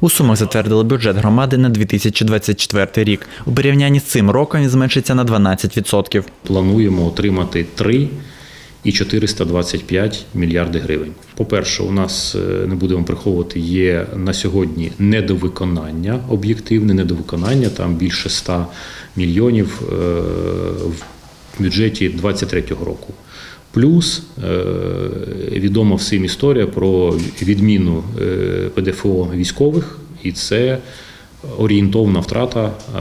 У Сумах затвердили бюджет громади на 2024 рік. У порівнянні з цим роком він зменшиться на 12%. плануємо отримати 3 і 425 мільярди гривень. По-перше, у нас е, не будемо приховувати, є на сьогодні недовиконання, об'єктивне недовиконання, там більше 100 мільйонів е, бюджеті 2023 року. Плюс е, відома всім історія про відміну е, ПДФО військових, і це орієнтовна втрата е,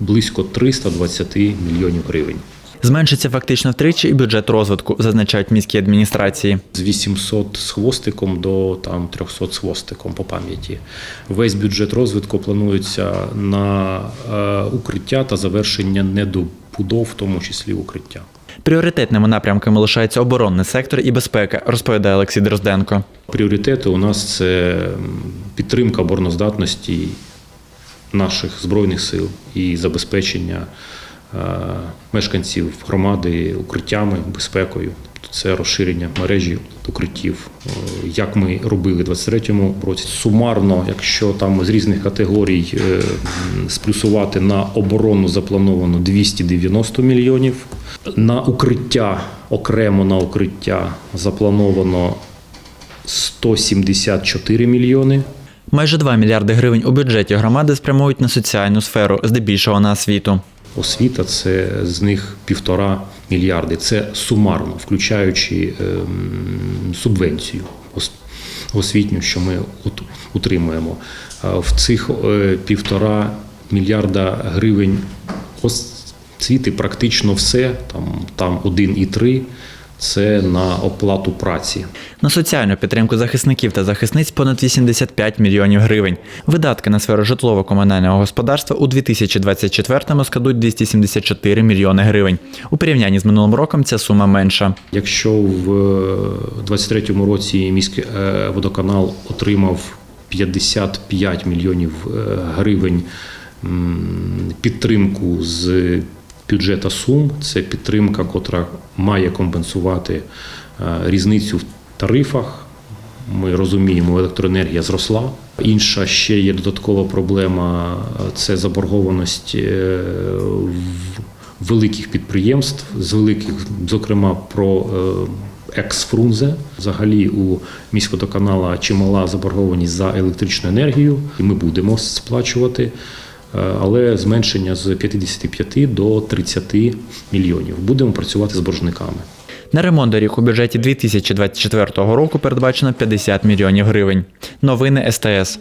близько 320 мільйонів гривень. Зменшиться фактично втричі і бюджет розвитку, зазначають міські адміністрації. З 800 з хвостиком до там 300 з хвостиком по пам'яті. Весь бюджет розвитку планується на е, укриття та завершення недобудов, в тому числі укриття. Пріоритетними напрямками лишається оборонний сектор і безпека, розповідає Олексій Дрозденко. Пріоритети у нас це підтримка обороноздатності наших збройних сил і забезпечення е, мешканців громади укриттями, безпекою. Це розширення мережі укриттів, е, як ми робили в 23-му році. Сумарно, якщо там з різних категорій е, сплюсувати на оборону заплановано 290 мільйонів. На укриття окремо на укриття заплановано 174 мільйони. Майже 2 мільярди гривень у бюджеті громади спрямують на соціальну сферу, здебільшого на освіту. Освіта це з них півтора мільярди. Це сумарно, включаючи ем, субвенцію ос- освітню, що ми утримуємо. В цих е, півтора мільярда гривень освіти практично все, там, там 1,3 це на оплату праці. На соціальну підтримку захисників та захисниць понад 85 мільйонів гривень. Видатки на сферу житлово-комунального господарства у 2024-му складуть 274 мільйони гривень. У порівнянні з минулим роком ця сума менша. Якщо в 23-му році міський е, водоканал отримав 55 мільйонів е, гривень підтримку з бюджета Сум, це підтримка, котра має компенсувати е, різницю в тарифах. Ми розуміємо, електроенергія зросла. Інша ще є додаткова проблема це заборгованість е, великих підприємств, з великих, зокрема, про е, екс-фрунзе. Взагалі у міськводоканала чимала заборгованість за електричну енергію, і ми будемо сплачувати. Е, Але зменшення з 55 до 30 мільйонів. Будемо працювати з боржниками. На ремонт доріг у бюджеті 2024 року передбачено 50 мільйонів гривень. Новини СТС.